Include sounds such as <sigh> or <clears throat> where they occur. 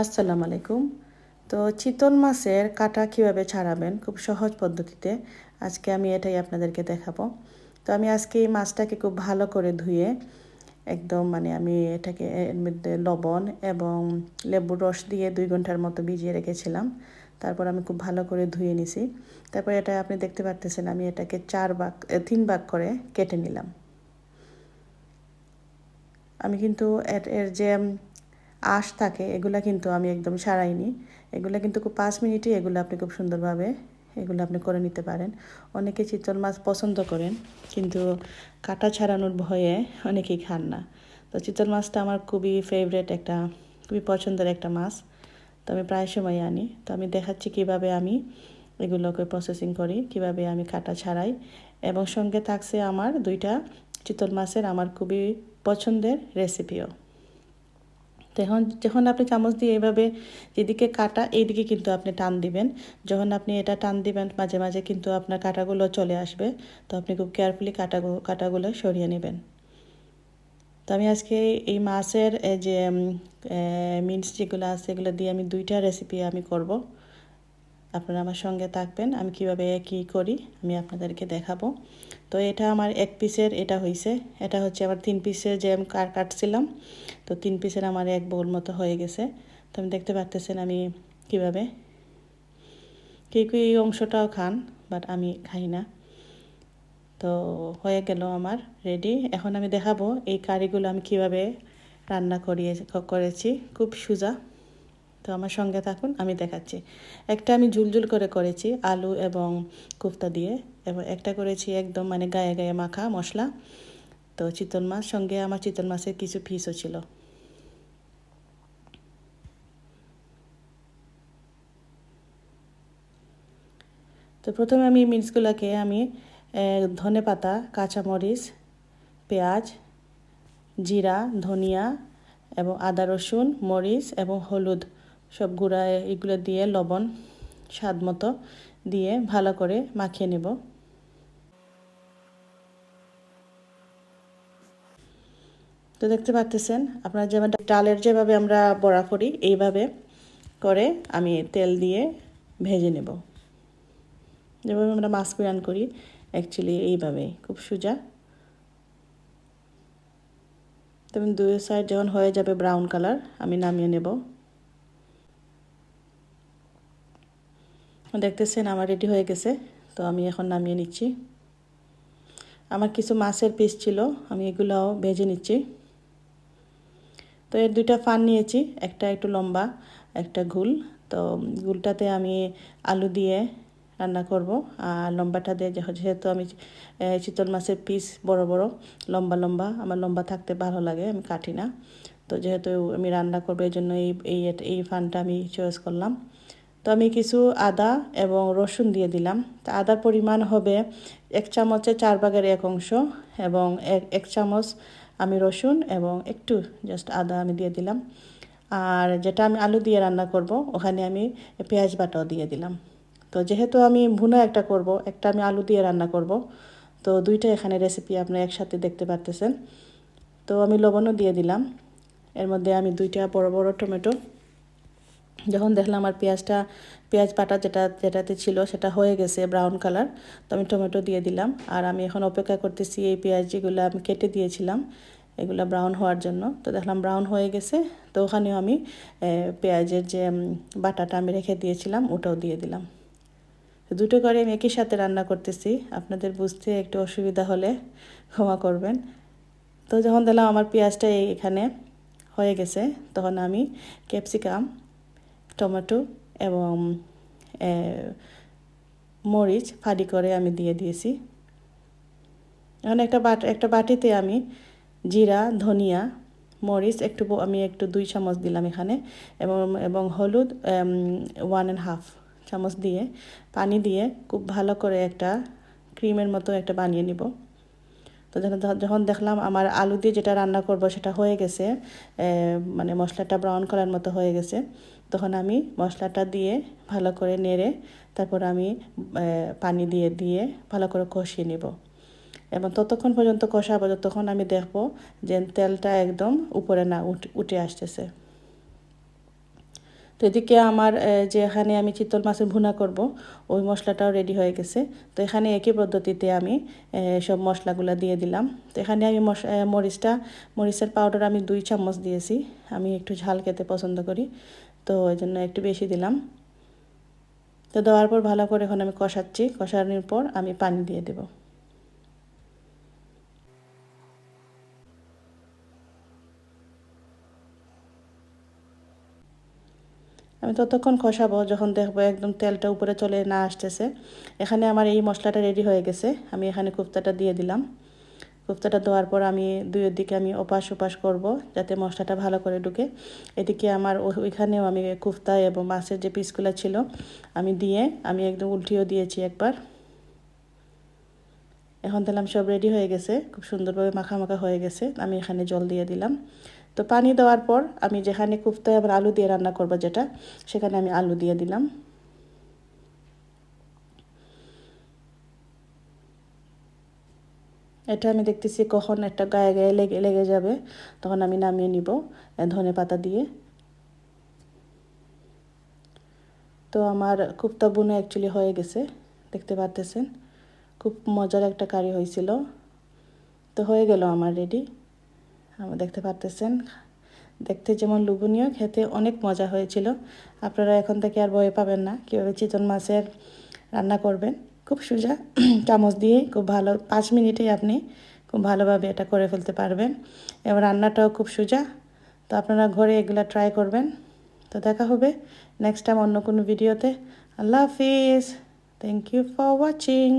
আসসালামু আলাইকুম। তো চিতল মাছের কাটা কীভাবে ছাড়াবেন? খুব সহজ পদ্ধতিতে। আজকে আমি এটাই আপনাদেরকে দেখাবো। তো আমি আজকে এই মাছটাকে খুব ভালো করে ধুয়ে একদম মানে আমি এটাকে এর মধ্যে লবণ এবং লেবুর রস দিয়ে দুই ঘণ্টার মতো ভিজিয়ে রেখেছিলাম। তারপর আমি খুব ভালো করে ধুয়ে নিছি। তারপর এটা আপনি দেখতে পারতেছেন আমি এটাকে চার ভাগ তিন ভাগ করে কেটে নিলাম। আমি কিন্তু এর এর যে আঁশ থাকে, এগুলা কিন্তু আমি একদম সারাইনি। এগুলো কিন্তু খুব পাঁচ মিনিটই এগুলো আপনি খুব সুন্দরভাবে এগুলো আপনি করে নিতে পারেন। অনেকে চিতল মাছ পছন্দ করেন, কিন্তু কাটা ছাড়ানোর ভয়ে অনেকেই খান না। তো চিতল মাছটা আমার খুবই ফেভারেট একটা, খুবই পছন্দের একটা মাছ। তো আমি প্রায় সময় আনি। তো আমি দেখাচ্ছি কীভাবে আমি এগুলোকে প্রসেসিং করি, কীভাবে আমি কাটা ছাড়াই। এবং সঙ্গে থাকছে আমার দুইটা চিতল মাছের আমার খুবই পছন্দের রেসিপিও তখন যখন আপনি চামচ দিয়ে এইভাবে যেদিকে কাটা এইদিকে কিন্তু আপনি টান দিবেন। যখন আপনি এটা টান দিবেন, মাঝে মাঝে কিন্তু আপনার কাটাগুলো চলে আসবে। তো আপনি খুব কেয়ারফুলি কাটাগুলো কাটাগুলো সরিয়ে নেবেন। তো আমি আজকে এই মাছের যে মিন্স যেগুলো আছে, এগুলো দিয়ে আমি দুইটা রেসিপি আমি করব। আপনারা আমার সঙ্গে থাকবেন, আমি কীভাবে কি করি, আমি আপনাদেরকে দেখাবো। তো এটা আমার এক পিসের এটা হয়েছে এটা হচ্ছে আমার তিন পিসের যে আমি কার কাটছিলাম, তো তিন পিসের আমার এক বোল মতো হয়ে গেছে। তো আমি দেখতে পারতেছেন আমি কীভাবে কেউ কেউ এই অংশটাও খান বাট আমি খাই না। তো হয়ে গেল আমার রেডি এখন আমি দেখাবো এই কারিগুলো আমি কীভাবে রান্না করিয়ে, করেছি। খুব সুজা। তো আমার সঙ্গে থাকুন, আমি দেখাচ্ছি। একটা আমি ঝুলঝুল করে করেছি আলু এবং কুফতা দিয়ে। এবং একটা করেছি একদম মানে গায়ে গায়ে মাখা মশলা। তো চিতল মাছ, সঙ্গে আমার চিতল মাছের কিছু পিসও ছিল। তো প্রথমে আমি মিক্সগুলোকে আমি ধনে পাতা, কাঁচামরিচ, পেঁয়াজ, জিরা, ধনিয়া এবং আদা, রসুন, মরিচ এবং হলুদ সব গুঁড়া এগুলো দিয়ে লবণ, স্বাদ মতো দিয়ে ভালো করে মাখিয়ে নেব। তো দেখতে পাচ্ছেন, আপনারা যেমন ডালের যেভাবে আমরা বড়া করি, এইভাবে করে আমি তেল দিয়ে ভেজে নেব। যেভাবে আমরা মাছ পিরান করি অ্যাকচুয়ালি এইভাবেই, খুব সোজা। তবে দুই সাইড যখন হয়ে যাবে ব্রাউন কালার আমি নামিয়ে নেব। দেখতেছেন, আমার রেডি হয়ে গেছে, তো আমি এখন নামিয়ে নিচ্ছি। আমার কিছু মাছের পিস ছিল, আমি এগুলোও ভেজে নিচ্ছি। তো এর দুইটা ফান নিয়েছি, একটা একটু লম্বা, একটা ঘুল তো গুলটাতে আমি আলু দিয়ে রান্না করব, আর লম্বাটা দিয়ে যেহেতু আমি চিতল মাছের পিস বড় বড়, লম্বা লম্বা, আমার লম্বা থাকতে ভালো লাগে, আমি কাটি না। তো যেহেতু আমি রান্না করব এই জন্য এই এই ফানটা আমি চয়েস করলাম। তো আমি কিছু আদা এবং রসুন দিয়ে দিলাম। তো আদার পরিমাণ হবে এক চামচে চার ভাগের এক অংশ এবং এক চামচ আমি রসুন এবং একটু জাস্ট আদা আমি দিয়ে দিলাম। আর যেটা আমি আলু দিয়ে রান্না করব, ওখানে আমি পেঁয়াজ বাটাও দিয়ে দিলাম। তো যেহেতু আমি ভুনা একটা করব, একটা আমি আলু দিয়ে রান্না করব, তো দুইটা এখানে রেসিপি আপনি একসাথে দেখতে পারতেছেন। তো আমি লবণও দিয়ে দিলাম। এর মধ্যে আমি দুইটা বড় বড় টমেটো যখন দেখলাম আমার পেঁয়াজটা, পেঁয়াজ পাটা যেটা, যেটাতে ছিল সেটা হয়ে গেছে ব্রাউন কালার তো আমি টমেটো দিয়ে দিলাম। আর আমি এখন অপেক্ষা করতেছি এই পেঁয়াজ যেগুলো আমি কেটে দিয়েছিলাম, এগুলো ব্রাউন হওয়ার জন্য। তো দেখলাম ব্রাউন হয়ে গেছে, তো ওখানেও আমি পেঁয়াজের যে বাটাটা আমি রেখে দিয়েছিলাম, ওটাও দিয়ে দিলাম। দুটো করে আমি একই সাথে রান্না করতেছি। আপনাদের বুঝতে একটু অসুবিধা হলে ক্ষমা করবেন। তো যখন দিলাম আমার পেঁয়াজটা এখানে হয়ে গেছে, তখন আমি ক্যাপসিকাম টমেটো এবং মরিচ ফাড়ি করে আমি দিয়ে দিয়েছি। এখন একটা বাট, একটা বাটিতে আমি জিরা, ধনিয়া, মরিচ একটু আমি একটু দুই চামচ দিলাম এখানে এবং এবং হলুদ ওয়ান অ্যান্ড হাফ চামচ দিয়ে পানি দিয়ে খুব ভালো করে একটা ক্রিমের মতো একটা বানিয়ে নিব। তো যখন দেখলাম আমার আলু দিয়ে যেটা রান্না করব সেটা হয়ে গেছে মানে মশলাটা ব্রাউন কালার মতো হয়ে গেছে তখন আমি মশলাটা দিয়ে ভালো করে নেড়ে তারপর আমি পানি দিয়ে দিয়ে ভালো করে কষিয়ে নেব। এবং ততক্ষণ পর্যন্ত কষাবো তখন আমি দেখব যে তেলটা একদম উপরে না উঠে আসতেছে। তো এদিকে আমার যে এখানে আমি চিতল মাছের ভুনা করব, ওই মশলাটাও রেডি হয়ে গেছে। তো এখানে একই পদ্ধতিতে আমি সব মশলাগুলো দিয়ে দিলাম। তো এখানে আমি মরিচটা, মরিচের পাউডার আমি দুই চামচ দিয়েছি। আমি একটু ঝাল খেতে পছন্দ করি। তো ওই জন্য একটু বেশি দিলাম। তো দেওয়ার পর ভালো করে এখন আমি কষাচ্ছি। কষানোর পর আমি পানি দিয়ে দেবো। আমি ততক্ষণ কষাবো যখন দেখব একদম তেলটা উপরে চলে না আসতেছে। এখানে আমার এই মশলাটা রেডি হয়ে গেছে। আমি এখানে কুফতাটা দিয়ে দিলাম। কুফতাটা দেওয়ার পর আমি দুইয়ের দিকে আমি ওপাশ ওপাশ করব, যাতে মশলাটা ভালো করে ঢুকে। এদিকে আমার ওইখানেও আমি কুফতা এবং মাছের যে পিসগুলো ছিল, আমি দিয়ে আমি একদম উল্টিও দিয়েছি একবার। এখন দিলাম সব রেডি হয়ে গেছে, খুব সুন্দরভাবে মাখা হয়ে গেছে, আমি এখানে জল দিয়ে দিলাম। তো পানি দেওয়ার পর আমি যেখানে কুফতে আবার আলু দিয়ে রান্না করব যেটা, সেখানে আমি আলু দিয়ে দিলাম। এটা আমি দেখতেছি কখন একটা গায়ে গায়ে লেগে লেগে যাবে। তখন আমি নামিয়ে নিব ধনে পাতা দিয়ে। তো আমার কুপ্তা বুনে অ্যাকচুয়ালি হয়ে গেছে, দেখতে পারতেছেন? খুব মজার একটা কারি হয়েছিল। তো হয়ে গেল আমার রেডি আমার দেখতে পারতেছেন? দেখতে যেমন লুবনীয় খেতে অনেক মজা হয়েছিল। আপনারা এখন থেকে আর ভয় পাবেন না, কীভাবে চিতন মাছের রান্না করবেন। খুব সোজা <clears throat> চামচ দিয়ে খুব ভালো পাঁচ মিনিটেই আপনি খুব ভালোভাবে এটা করে ফেলতে পারবেন। এবার রান্নাটাও খুব সোজা। তো আপনারা ঘরে এগুলা ট্রাই করবেন। তো দেখা হবে নেক্সট টাইম অন্য কোনো ভিডিওতে আল্লাহ হাফিজ। Thank you for watching